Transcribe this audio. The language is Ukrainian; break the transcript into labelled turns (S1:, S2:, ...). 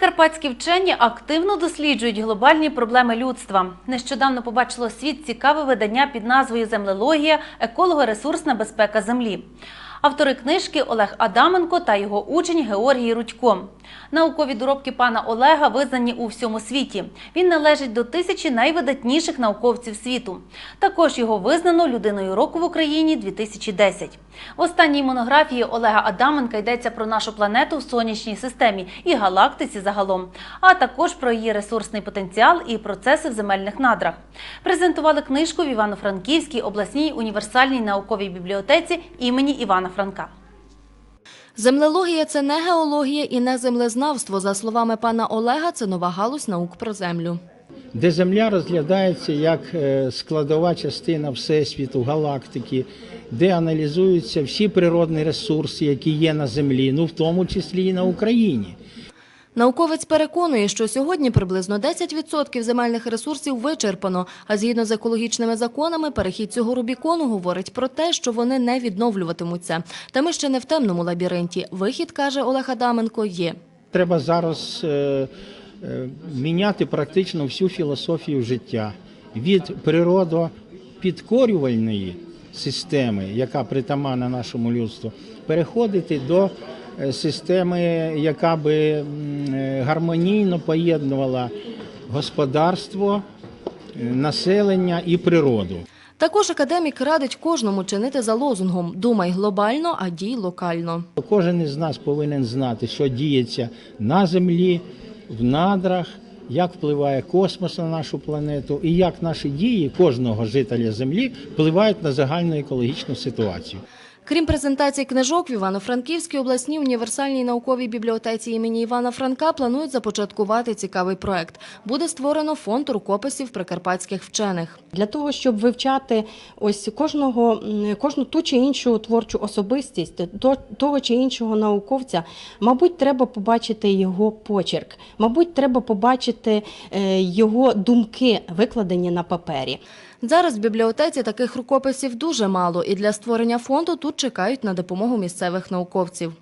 S1: Прикарпатські вчені активно досліджують глобальні проблеми людства. Нещодавно побачило світ цікаве видання під назвою Землелогія еколого-ресурсна безпека землі. Автори книжки Олег Адаменко та його учень Георгій Рудько. Наукові доробки пана Олега визнані у всьому світі. Він належить до тисячі найвидатніших науковців світу. Також його визнано людиною року в Україні 2010. В останній монографії Олега Адаменка йдеться про нашу планету в сонячній системі і галактиці загалом, а також про її ресурсний потенціал і процеси в земельних надрах. Презентували книжку в Івано-Франківській обласній універсальній науковій бібліотеці імені Івана Франка.
S2: Землелогія це не геологія і не землезнавство. За словами пана Олега, це нова галузь наук про землю.
S3: де Земля розглядається як е, складова частина Всесвіту, галактики, де аналізуються всі природні ресурси, які є на Землі, ну в тому числі і на Україні.
S2: Науковець переконує, що сьогодні приблизно 10% земельних ресурсів вичерпано, а згідно з екологічними законами, перехід цього Рубікону говорить про те, що вони не відновлюватимуться. Та ми ще не в темному лабіринті. Вихід, каже Олег Адаменко, є.
S3: Треба зараз е, е, міняти практично всю філософію життя від природопідкорювальної системи, яка притаманна нашому людству, переходити до системи, яка би е, гармонійно поєднувала господарство, е, населення і природу.
S2: Також академік радить кожному чинити за лозунгом «Думай глобально, а дій локально».
S3: Кожен із нас повинен знати, що діється на землі, в надрах, як впливає космос на нашу планету, і як наші дії кожного жителя землі впливають на загальну екологічну ситуацію.
S2: Крім презентації книжок, в Івано-Франківській обласній універсальній науковій бібліотеці імені Івана Франка планують започаткувати цікавий проект. Буде створено фонд рукописів прикарпатських вчених.
S4: Для того, щоб вивчати ось кожного, кожну ту чи іншу творчу особистість, то- того чи іншого науковця, мабуть, треба побачити його почерк, мабуть, треба побачити е, його думки, викладені на папері.
S2: Зараз в бібліотеці таких рукописів дуже мало, і для створення фонду тут чекають на допомогу місцевих науковців.